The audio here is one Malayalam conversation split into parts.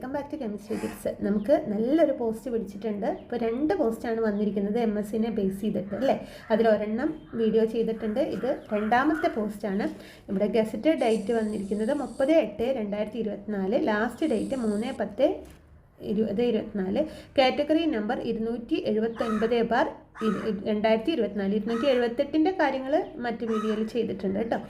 ഡയറക്റ്റ് കെമിസ്ട്രി ടിപ്സ് നമുക്ക് നല്ലൊരു പോസ്റ്റ് പിടിച്ചിട്ടുണ്ട്. ഇപ്പോൾ രണ്ട് പോസ്റ്റാണ് വന്നിരിക്കുന്നത് എം എസ് സിനെ ബേസ് ചെയ്തിട്ട് അല്ലേ? അതിലൊരെണ്ണം വീഡിയോ ചെയ്തിട്ടുണ്ട്. ഇത് രണ്ടാമത്തെ പോസ്റ്റാണ് ഇവിടെ ഗസറ്റ് ഡേറ്റ് വന്നിരിക്കുന്നത് മുപ്പത് എട്ട് രണ്ടായിരത്തി ഇരുപത്തിനാല് ലാസ്റ്റ് ഡേറ്റ് മൂന്ന് പത്ത് ഇരുപത് ഇരുപത്തിനാല്. കാറ്റഗറി നമ്പർ ഇരുന്നൂറ്റി എഴുപത്തൊൻപത് ബാർ രണ്ടായിരത്തി ഇരുപത്തിനാല് ഇരുന്നൂറ്റി എഴുപത്തെട്ടിന്റെ കാര്യങ്ങൾ മറ്റ് വീഡിയോയിൽ ചെയ്തിട്ടുണ്ട് കേട്ടോ.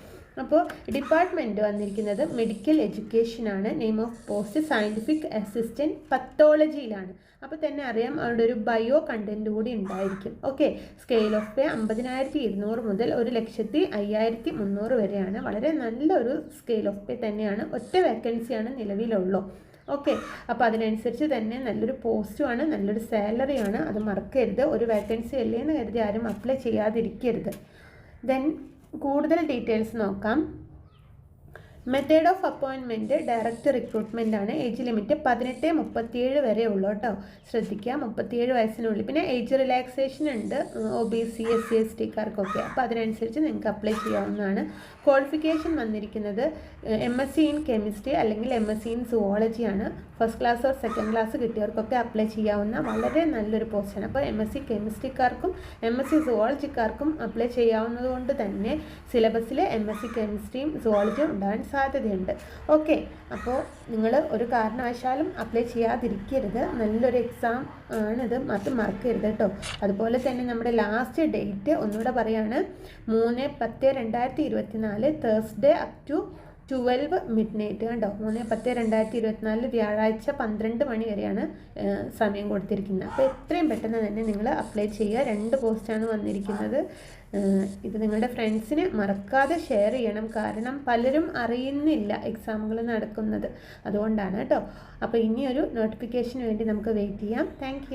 അപ്പോൾ ഡിപ്പാർട്ട്മെന്റ് വന്നിരിക്കുന്നത് medical എഡ്യൂക്കേഷനാണ് name of post scientific assistant പത്തോളജിയിലാണ്. അപ്പോൾ തന്നെ അറിയാം അവിടെ ഒരു ബയോ കണ്ടന്റ് കൂടി ഉണ്ടായിരിക്കും. ഓക്കെ. സ്കെയിൽ ഓഫ് പേ അമ്പതിനായിരത്തി ഇരുന്നൂറ് മുതൽ ഒരു ലക്ഷത്തി അയ്യായിരത്തി മുന്നൂറ് വരെയാണ്. വളരെ നല്ലൊരു സ്കെയിൽ ഓഫ് പേ തന്നെയാണ്. ഒറ്റ വേക്കൻസിയാണ് നിലവിലുള്ളൂ. ഓക്കെ. അപ്പോൾ അതിനനുസരിച്ച് തന്നെ നല്ലൊരു പോസ്റ്റുമാണ് നല്ലൊരു സാലറിയാണ് അത് മറക്കരുത്. ഒരു വേക്കൻസി അല്ലേ എന്ന് കരുതി ആരും അപ്ലൈ ചെയ്യാതിരിക്കരുത്. ദെൻ കൂടുതൽ ഡീറ്റെയിൽസ് നോക്കാം. മെത്തേഡ് ഓഫ് അപ്പോയിൻമെന്റ് ഡയറക്റ്റ് റിക്രൂട്ട്മെന്റ് ആണ്. ഏജ് ലിമിറ്റ് പതിനെട്ട് മുപ്പത്തിയേഴ് വരെ ഉള്ളൂ കേട്ടോ. ശ്രദ്ധിക്കുക. മുപ്പത്തിയേഴ് വയസ്സിനുള്ളിൽ. പിന്നെ ഏജ് റിലാക്സേഷൻ ഉണ്ട്. O B C S C S ടിക്കാർക്കൊക്കെ അപ്പോൾ അതിനനുസരിച്ച് നിങ്ങൾക്ക് അപ്ലൈ ചെയ്യാവുന്നതാണ്. ക്വാളിഫിക്കേഷൻ വന്നിരിക്കുന്നത് M S C in chemistry അല്ലെങ്കിൽ M S C in zoology ആണ്. First class or second class കിട്ടിയവർക്കൊക്കെ apply ചെയ്യാവുന്ന വളരെ നല്ലൊരു പോസ്റ്റാണ് അപ്പോൾ എം എസ് സി കെമിസ്ട്രിക്കാർക്കും എം എസ് സി സുവോളജിക്കാർക്കും അപ്ലൈ ചെയ്യാവുന്നതുകൊണ്ട് തന്നെ സിലബസിൽ എം എസ് സി കെമിസ്ട്രിയും സുവോളജിയും ഉണ്ടാകാൻ സാധ്യതയുണ്ട്. ഓക്കെ. അപ്പോൾ നിങ്ങൾ ഒരു കാരണവശാലും അപ്ലൈ ചെയ്യാതിരിക്കരുത്. നല്ലൊരു എക്സാം ആണിത്. അത് മറക്കരുത് കേട്ടോ. അതുപോലെ തന്നെ നമ്മുടെ ലാസ്റ്റ് ഡേറ്റ് ഒന്നുകൂടെ പറയാണ്. മൂന്ന് പത്ത് രണ്ടായിരത്തി ഇരുപത്തി നാല് Thursday up to twelve midnight കണ്ടോ? മൂന്ന് പത്ത് രണ്ടായിരത്തി ഇരുപത്തിനാല് വ്യാഴാഴ്ച പന്ത്രണ്ട് മണി വരെയാണ് സമയം കൊടുത്തിരിക്കുന്നത്. അപ്പോൾ എത്രയും പെട്ടെന്ന് തന്നെ നിങ്ങൾ അപ്ലൈ ചെയ്യുക. രണ്ട് പോസ്റ്റാണ് വന്നിരിക്കുന്നത്. ഇത് നിങ്ങളുടെ ഫ്രണ്ട്സിന് മറക്കാതെ ഷെയർ ചെയ്യണം. കാരണം പലരും അറിയുന്നില്ല എക്സാമുകൾ നടക്കുന്നത്. അതുകൊണ്ടാണ് കേട്ടോ. അപ്പോൾ ഇനിയൊരു നോട്ടിഫിക്കേഷന് വേണ്ടി നമുക്ക് വെയിറ്റ് ചെയ്യാം. താങ്ക്